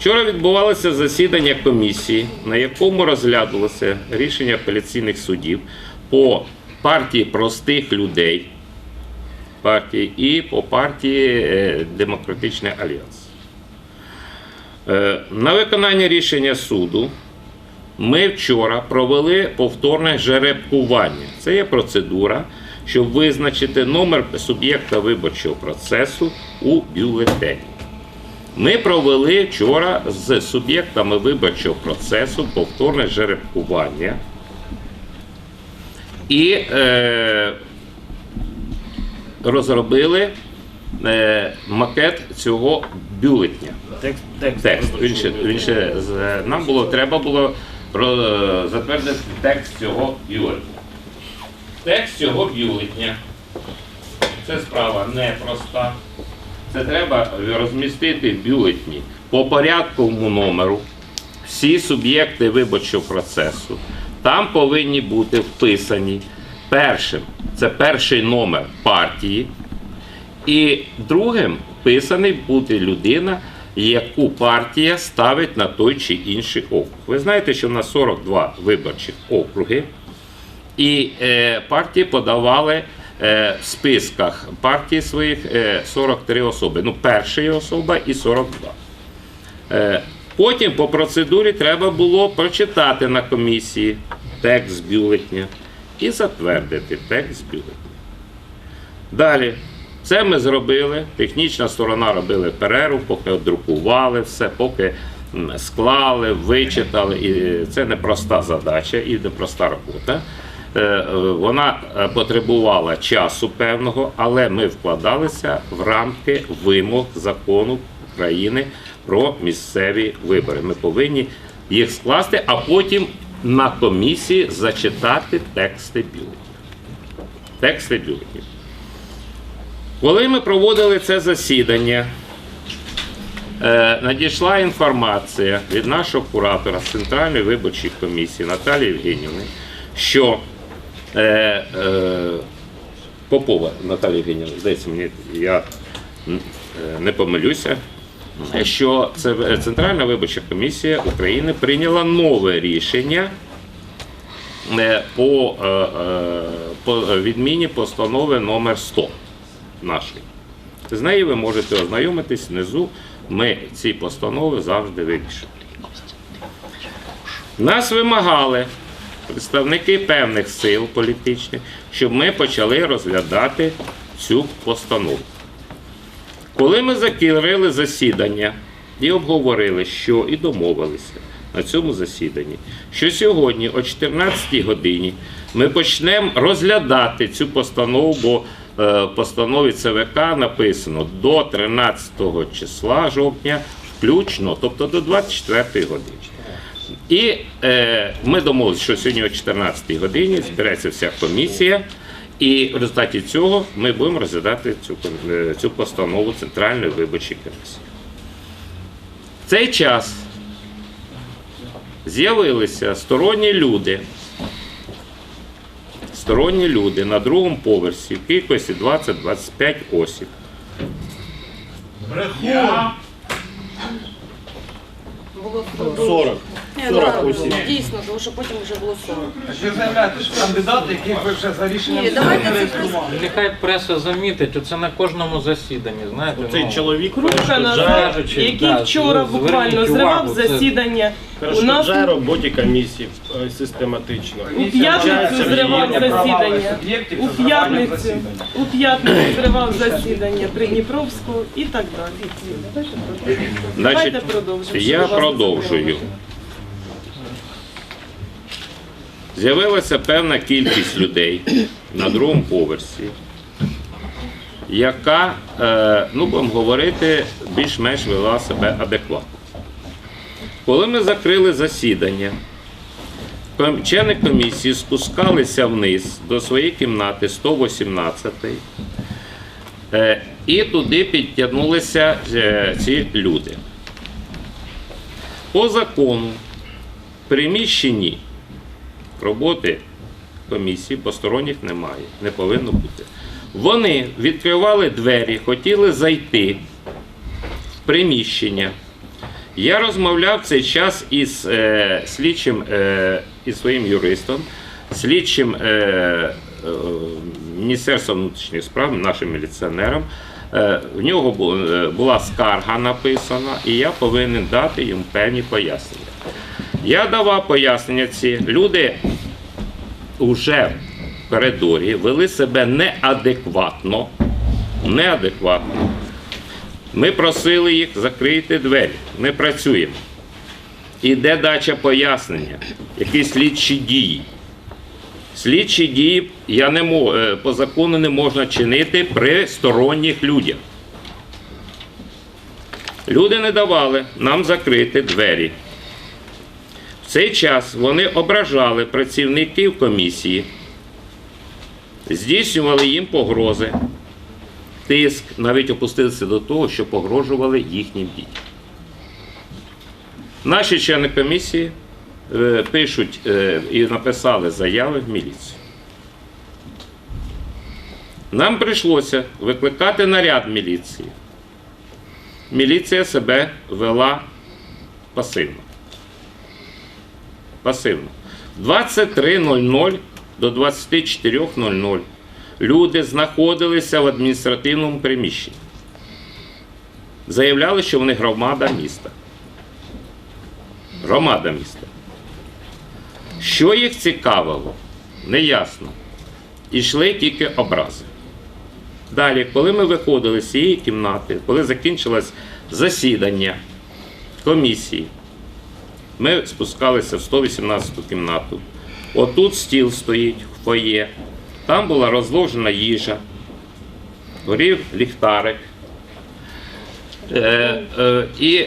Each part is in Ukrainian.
Вчора відбувалося засідання комісії, на якому розглядалося рішення апеляційних судів по партії простих людей партії і по партії е, Демократичний Альянс. Е, На виконання рішення суду ми вчора провели повторне жеребкування. Це є процедура, щоб визначити номер суб'єкта виборчого процесу у бюлетені. Ми провели вчора з суб'єктами виборчого процесу повторне жеребкування. І е, розробили е, макет цього бюлетня. Текст, текст. Текст. Він ще, нам було, треба було про- затвердити текст цього бюлетня. Текст цього бюлетня. Це справа непроста. Це треба розмістити бюлетні по порядковому номеру всі суб'єкти виборчого процесу. Там повинні бути вписані першим це перший номер партії, і другим вписаний бути людина, яку партія ставить на той чи інший округ. Ви знаєте, що в нас 42 виборчих округи, і е, партії подавали списках партії своїх е, 43 особи. Ну, перша особа і 42. Е, Потім по процедурі треба було прочитати на комісії текст бюлетня і затвердити текст бюлетня. Далі, це ми зробили. Технічна сторона робили перерву, поки друкували все, поки склали, вичитали. І це непроста задача і непроста робота. Е, Вона е, потребувала часу певного, але ми вкладалися в рамки вимог закону України про місцеві вибори. Ми повинні їх скласти, а потім на комісії зачитати тексти бюлетнів. Тексти бюлетнів. Коли ми проводили це засідання, е, надійшла інформація від нашого куратора з Центральної виборчої комісії Наталії Євгенівни, що е, е, Попова Наталія Євгенівна, здається, мені я е, не помилюся, що це Центральна виборча комісія України прийняла нове рішення е, по, е, по відміні постанови номер 100 нашої. З нею ви можете ознайомитись внизу. Ми ці постанови завжди вирішуємо. Нас вимагали представники певних сил політичних, щоб ми почали розглядати цю постанову. Коли ми закінчили засідання і обговорили, що і домовилися на цьому засіданні, що сьогодні о 14 годині ми почнемо розглядати цю постанову, бо е, в постанові ЦВК написано до 13 числа жовтня включно, тобто до 24 години. І е, ми домовилися, що сьогодні о 14-й годині збереться вся комісія, і в результаті цього ми будемо розглядати цю, е, цю постанову Центральної виборчої комісії. В цей час з'явилися сторонні люди, сторонні люди на другому поверсі в кількості 20-25 осіб. Було 40. Ні, 40 да, осіб. Дійсно, тому що потім вже було 40. Ви заявляєте, що кандидати, яких ви вже за рішенням Ні, давайте не це реєстрували. Нехай преса замітить, оце на кожному засіданні, знаєте. Цей ну, чоловік перешкоджає, кажучи, який да, вчора зверніть буквально увагу, зривав це- засідання. У нас перешкоджає роботі комісії е, систематично. у п'ятницю зривав засідання. У п'ятницю, у п'ятницю зривав засідання при Дніпровську і так далі. Значить, Давайте продовжимо. я щоб вас не продовжую. затримувати. З'явилася певна кількість людей на другому поверсі, яка, е, ну будемо говорити, більш-менш вела себе адекватно. Коли ми закрили засідання, члени комісії спускалися вниз до своєї кімнати 118 е, і туди підтягнулися е, ці люди. По закону приміщенні роботи комісії посторонніх немає, не повинно бути. Вони відкривали двері, хотіли зайти в приміщення Я розмовляв цей час із е, слідчим, е, із своїм юристом, слідчим е, е, Міністерства внутрішніх справ, нашим міліціонером. Е, в нього е, була скарга написана, і я повинен дати їм певні пояснення. Я давав пояснення ці. Люди вже в коридорі вели себе неадекватно. Неадекватно. Ми просили їх закрити двері. Ми працюємо. Іде дача пояснення, які слідчі дії. Слідчі дії я не мо- е, по закону не можна чинити при сторонніх людях. Люди не давали нам закрити двері. В цей час вони ображали працівників комісії, здійснювали їм погрози, тиск, навіть опустилися до того, що погрожували їхнім дітям. Наші члени комісії пишуть е, і написали заяви в міліцію. Нам прийшлося викликати наряд міліції. Міліція себе вела пасивно. Пасивно. 23.00 до 24.00 люди знаходилися в адміністративному приміщенні. Заявляли, що вони громада міста. Громада міста. Що їх цікавило, неясно. Ішли тільки образи. Далі, коли ми виходили з цієї кімнати, коли закінчилось засідання комісії, ми спускалися в 118 кімнату. Отут стіл стоїть фоє. Там була розложена їжа, горів ліхтарик. Е, е, і,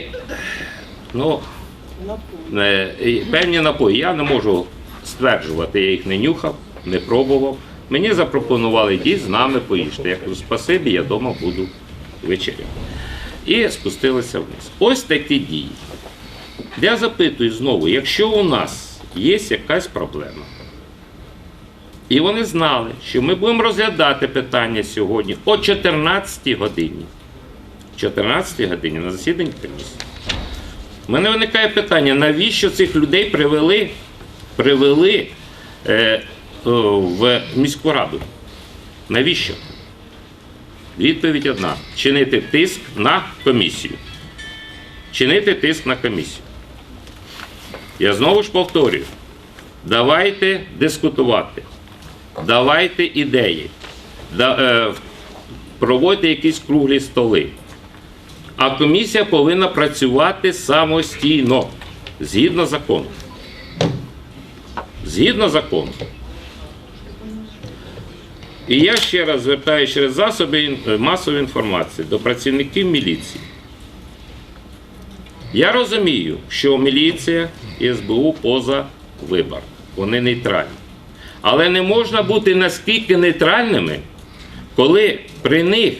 ну, певні напої. Я не можу стверджувати, я їх не нюхав, не пробував. Мені запропонували йдіть з нами поїжте. Я кажу, спасибі, я вдома буду вечеряти. І спустилися вниз. Ось такі дії. Я запитую знову, якщо у нас є якась проблема, і вони знали, що ми будемо розглядати питання сьогодні о 14 годині. 14 годині на засіданні комісії. Мене виникає питання, навіщо цих людей привели, привели е, в міську раду? Навіщо? Відповідь одна: чинити тиск на комісію. Чинити тиск на комісію. Я знову ж повторюю: давайте дискутувати, давайте ідеї, е, проводьте якісь круглі столи. А комісія повинна працювати самостійно, згідно закону. Згідно закону. І я ще раз звертаюся через засоби е, масової інформації до працівників міліції. Я розумію, що міліція і СБУ поза вибор. Вони нейтральні. Але не можна бути наскільки нейтральними, коли при них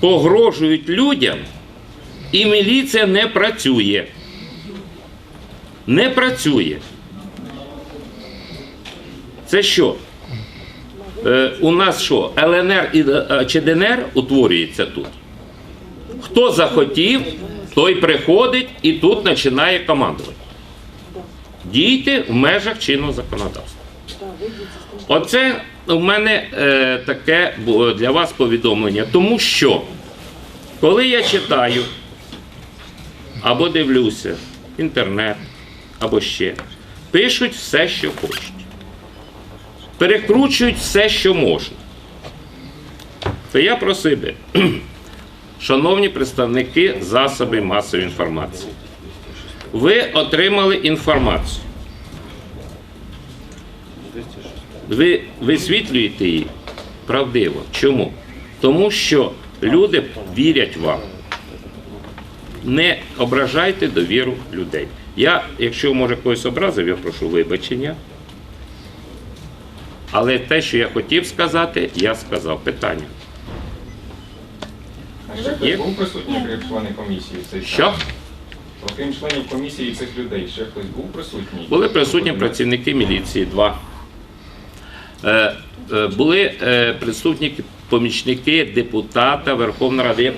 погрожують людям, і міліція не працює. Не працює. Це що? Е, у нас що, ЛНР і е, чи ДНР утворюється тут? Хто захотів, той приходить і тут починає командувати. Дійте в межах чинного законодавства. Оце у мене е, таке для вас повідомлення, тому що коли я читаю або дивлюся інтернет, або ще, пишуть все, що хочуть. Перекручують все, що можна. То я просив би, шановні представники засобів масової інформації, ви отримали інформацію. Ви висвітлюєте її правдиво. Чому? Тому що люди вірять вам. Не ображайте довіру людей. Я, якщо може когось образив, я прошу вибачення. Але те, що я хотів сказати, я сказав. Питання. А ще був присутній, крім члени комісії цей? Що? Окрім членів комісії цих людей, ще хтось був присутній? Були присутні працівники міліції, два. Е, е, були е, присутні помічники депутата Верховної Ради.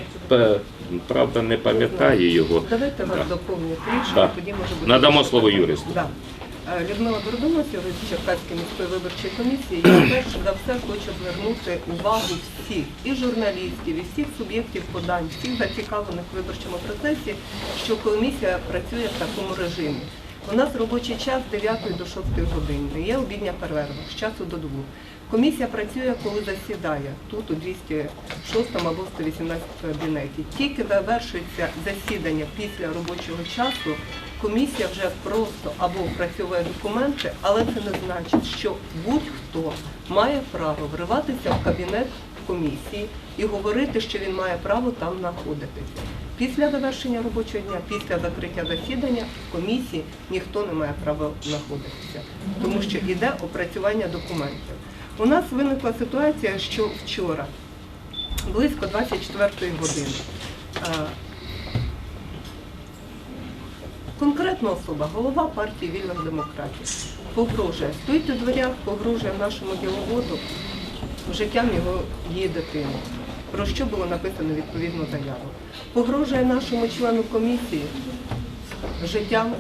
Е, правда не пам'ятаю його. Давайте вас Да. доповню трішки, Да. тоді може бути. Надамо слово юристу. Да. Е, Людмила Бородонос, юрист Черкаської міської виборчої комісії. Я перш за все хочу звернути увагу всіх і журналістів, і всіх суб'єктів подань, всіх зацікавлених в виборчому процесі, що комісія працює в такому режимі. У нас робочий час з 9 до 6 години. Є обідня перерва з часу до 2. Комісія працює, коли засідає тут у 206 або 118 кабінеті. Тільки завершується засідання після робочого часу. Комісія вже просто або опрацьовує документи, але це не значить, що будь-хто має право вриватися в кабінет комісії і говорити, що він має право там знаходитися. Після завершення робочого дня, після закриття засідання в комісії ніхто не має права знаходитися, тому що йде опрацювання документів. У нас виникла ситуація, що вчора, близько 24 години, е, конкретна особа, голова партії вільних демократів, погрожує, стоїть у дверях, погрожує нашому діловоду життям його її дитини. Про що було написано відповідну заяву. Погрожує нашому члену комісії життям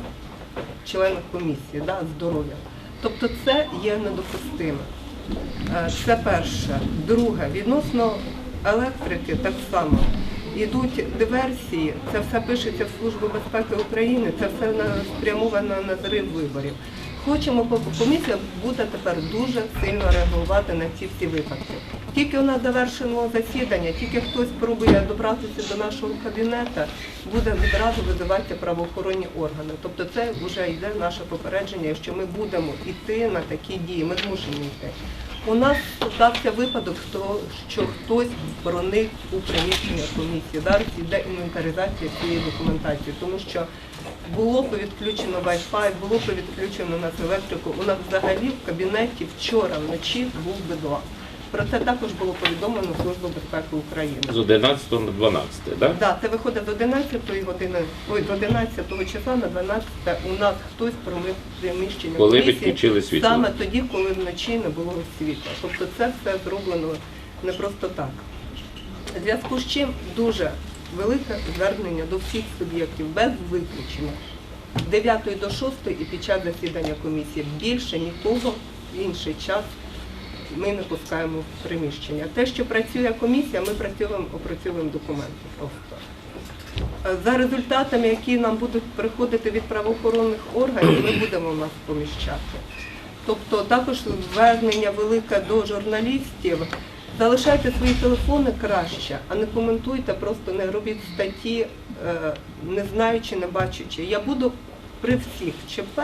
членів комісії, да, здоров'я. Тобто це є недопустимо. Е, Це перше. Друге, відносно електрики так само. Йдуть диверсії, це все пишеться в Службу безпеки України, це все спрямовано на зрив виборів. Хочемо, комісія буде тепер дуже сильно реагувати на ці всі випадки. Тільки у нас завершено засідання, тільки хтось спробує добратися до нашого кабінету, буде відразу визиватися правоохоронні органи. Тобто це вже йде наше попередження, що ми будемо йти на такі дії, ми змушені йти. У нас стався випадок, що хтось проник у приміщення комісії. Зараз йде інвентаризація цієї документації, тому що було повідключено Wi-Fi, було повідключено нас електрику. У нас взагалі в кабінеті вчора вночі був бедла. Про це також було повідомлено Службу безпеки України. З 11 на 12, так? Да, це виходить з 11 години, ой, з 11 числа на 12 у нас хтось промив приміщення Коли відключили світло. Саме тоді, коли вночі не було світла. Тобто це все зроблено не просто так. В зв'язку з чим дуже велике звернення до всіх суб'єктів без виключення. З 9 до 6 і під час засідання комісії більше нікого в інший час ми не пускаємо в приміщення. Те, що працює комісія, ми працюємо, опрацьовуємо документи просто. За результатами, які нам будуть приходити від правоохоронних органів, ми будемо нас поміщати. Тобто також звернення велике до журналістів. Залишайте свої телефони краще, а не коментуйте, просто не робіть статті, е, не знаючи, не бачачи. Я буду при всіх ЧП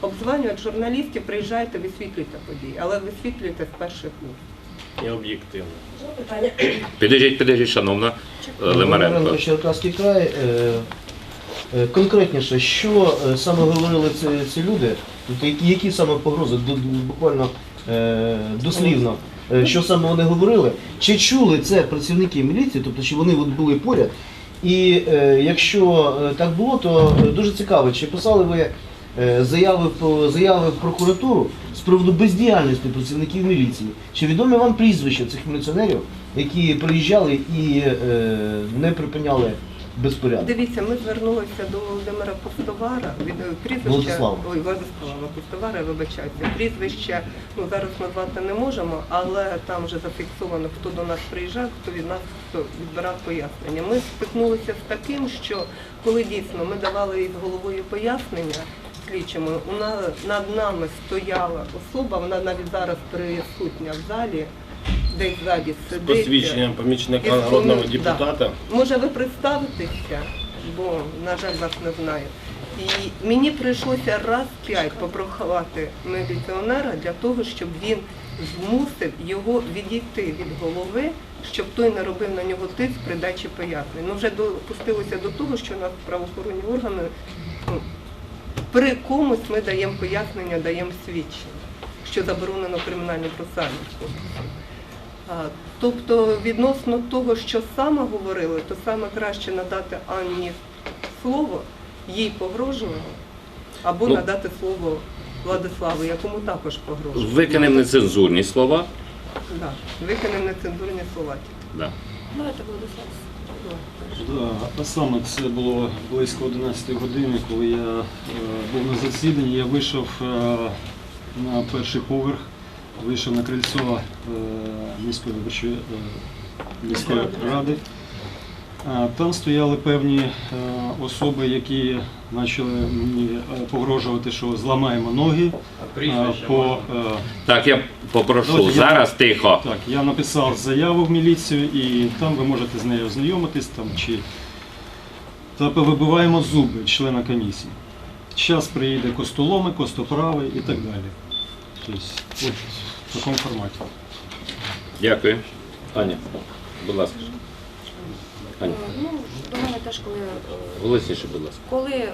обзванювати журналістів, приїжджайте, висвітлюйте події, але висвітлюйте з перших вуст. І об'єктивно. Підождіть, підождіть, шановна е, Лимаренко. Черкаський край. Е, е, Конкретніше, що е, саме говорили ці, ці люди, Тобто які, які саме погрози, Ду- ду- буквально е, дослівно, е, що саме вони говорили, чи чули це працівники міліції, тобто чи вони от були поряд, і е, якщо е, так було, то е, дуже цікаво, чи писали ви заяви, в- заяви в прокуратуру з приводу бездіяльності працівників міліції? Чи відомі вам прізвища цих міліціонерів, які приїжджали і е, не припиняли безпорядок? Дивіться, ми звернулися до Володимира Пустовара, від е, прізвище Владислава. ой, Владислава Пустовара, вибачайте. Прізвище ну зараз назвати не можемо, але там вже зафіксовано, хто до нас приїжджав, хто від нас хто відбирав пояснення. Ми стикнулися з таким, що коли дійсно ми давали із головою пояснення. Слідчому у на- над нами стояла особа, вона навіть зараз присутня в залі, десь ззаді сидить. Посвідченням помічника народного да. депутата. Може ви представитеся, бо, на жаль, вас не знаю. І мені прийшлося раз п'ять попроховати міліціонера для того, щоб він змусив його відійти від голови, щоб той не робив на нього тиск при дачі пояснень. Ну вже допустилося до того, що нас правоохоронні органи ну, при комусь ми даємо пояснення, даємо свідчення, що заборонено кримінальним процесуальним кодексом. Тобто відносно того, що саме говорили, то саме краще надати Анні слово, їй погрожували, або Ну. надати слово Владиславу, якому також погрожували. Викинемо нецензурні слова. Да. Викинемо нецензурні слова. Да. Давайте Владислав. Да, а саме це було близько 11 години, коли я е, був на засіданні. Я вийшов е, на перший поверх, вийшов на крильцо е, міської виборчої е, міської ради. А, Там стояли певні е, особи, які почали мені е, погрожувати, що зламаємо ноги. е, по, е, Так, я попрошу, Давайте я- зараз тихо. так, я написав заяву в міліцію і там ви можете з нею ознайомитись там чи та повибиваємо зуби члена комісії. Зараз приїде костоломи, костоправи і так далі. Тобто, от в такому форматі. Дякую. Аня, будь ласка. Аня, Ну, до мене теж, коли, е, голосніше, будь ласка. коли е,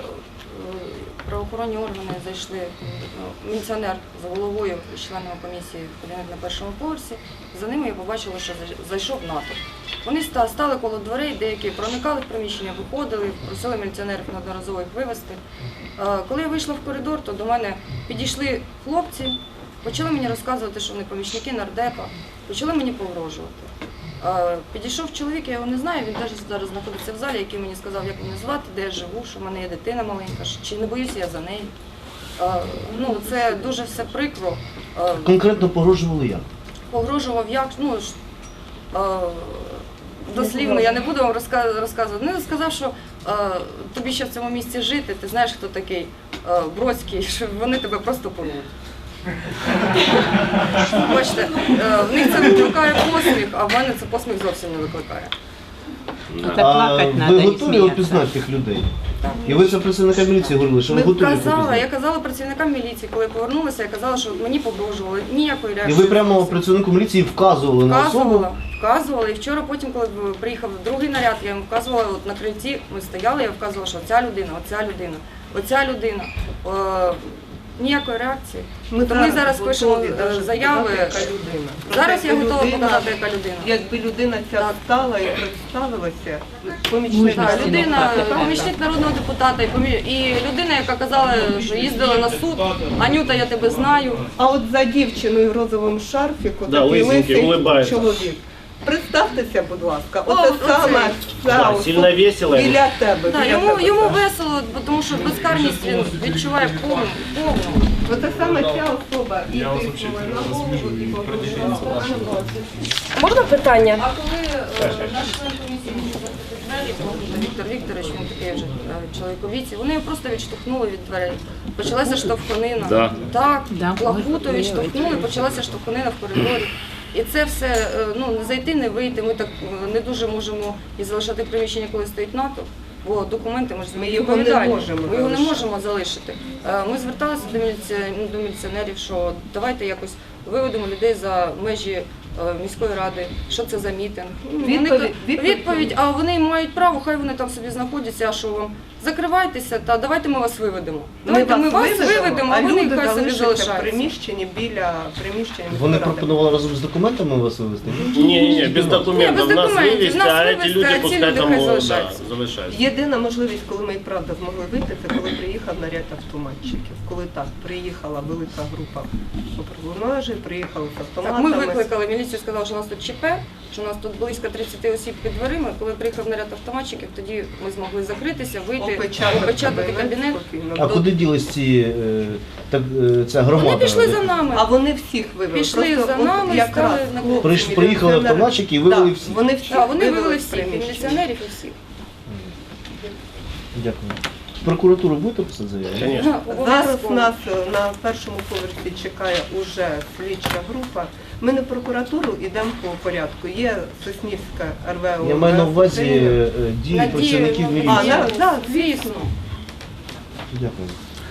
правоохоронні органи зайшли, е, міліціонер за головою і членами комісії в кабінет на першому поверсі, за ними я побачила, що зай- зайшов НАТО. Вони стали коло дверей, деякі проникали в приміщення, виходили, просили міліціонерів неодноразово їх вивезти. Коли я вийшла в коридор, то до мене підійшли хлопці, почали мені розказувати, що вони помічники нардепа, почали мені погрожувати. Е, Підійшов чоловік, я його не знаю, він теж зараз знаходиться в залі, який мені сказав, як мене звати, де я живу, що в мене є дитина маленька, чи не боюся я за неї. Е, Ну, це дуже все прикро. Е, Конкретно погрожували як? Погрожував як, ну дослівно, я не буду вам розказувати. Ну, сказав, що тобі ще в цьому місці жити, ти знаєш, хто такий Бродський, що вони тебе просто порвуть. Бачите, е, в них це викликає посміх, а в мене це посміх зовсім не викликає. А ви готові опізнати тих людей? І ви це працівника міліції говорили, що ви Ми готові казала, опізнати? я казала працівникам міліції, коли я повернулася, я казала, що мені погрожували, ніякої І реакції. ви прямо працівнику міліції вказували на особу? Вказувала, вказувала. І вчора потім, коли приїхав другий наряд, я йому вказувала, от на крильці ми стояли, я вказувала, що оця людина, оця людина, оця людина. Е, ніякої реакції. То ми зараз пишемо е, заяви. яка людина. Зараз я готова людина- показати, яка людина. Якби людина ця Так. встала і представилася, помічник Так, людина, помічник народного депутата і помі- і людина, яка казала, що їздила на суд. Анюта, я тебе знаю. А от за дівчиною в розовому шарфіку Да, такий лисий чоловік. Представтеся, будь ласка, О, оце оце. саме Да, сильно весело. біля тебе. Да, біля йому, тебе, йому так. весело, бо тому що безкарність він відчуває повну. повну. Оце саме ця особа і тиснула на голову, і погрожувала. Можна питання? А коли е, наш член комісії двері, Віктор Вікторович, він такий вже е, чоловік у віці, вони його просто відштовхнули від дверей. Почалася штовханина. Да. Так, плахуто відштовхнули, почалася штовханина в коридорі. І це все е, ну не зайти, не вийти. Ми так е, не дуже можемо і залишати приміщення, коли стоїть НАТО. Бо документи ми ж Ми його не можемо Ми його не можемо залишити. Е, Ми зверталися до міліці... до міліціонерів, що давайте якось виведемо людей за межі міської ради. Що це за мітинг? Ну, Вони Відповідь- відповідь- відповідь, а вони мають право, хай вони там собі знаходяться. А що вам? Закривайтеся та давайте ми вас виведемо. Давайте ми, вас виведемо, а вони люди хай собі в залишаються. приміщенні біля приміщення Вони пропонували разом з документами вас вивезти? Ні, ні, без документів. Ні, без Нас документів. вивезти, Нас а ці вивезти, люди а ці пускай люди там хай о, залишаються. да, залишаються. Єдина можливість, коли ми і правда змогли вийти, це коли приїхав наряд автоматчиків. Коли так приїхала велика група патрулажів, приїхали з Так, автоматами. ми викликали міліцію, сказали, що у нас тут ЧП, що у нас тут близько 30 осіб під дверима. Коли приїхав наряд автоматчиків, тоді ми змогли закритися, вийти, опечатати, опечатати кабінет. А куди ділись ці, е, так, е, ця громада? Вони пішли за нами. А вони всіх вивели. Пішли Просто за нами якраз стали на Приш- приїхали автоматчики і вивели всіх. Вони всіх Так, вони вивели з всіх, і приміщення. міліціонерів і всіх. Дякую. В прокуратуру будете писати заяву? Конечно. Зараз Обов'язково. нас на першому поверсі чекає уже слідча група. Ми не прокуратуру йдемо по порядку. Є Соснівська РВО. Я маю на увазі е, дії працівників ну, міліції. А, да, да, звісно. Дякую.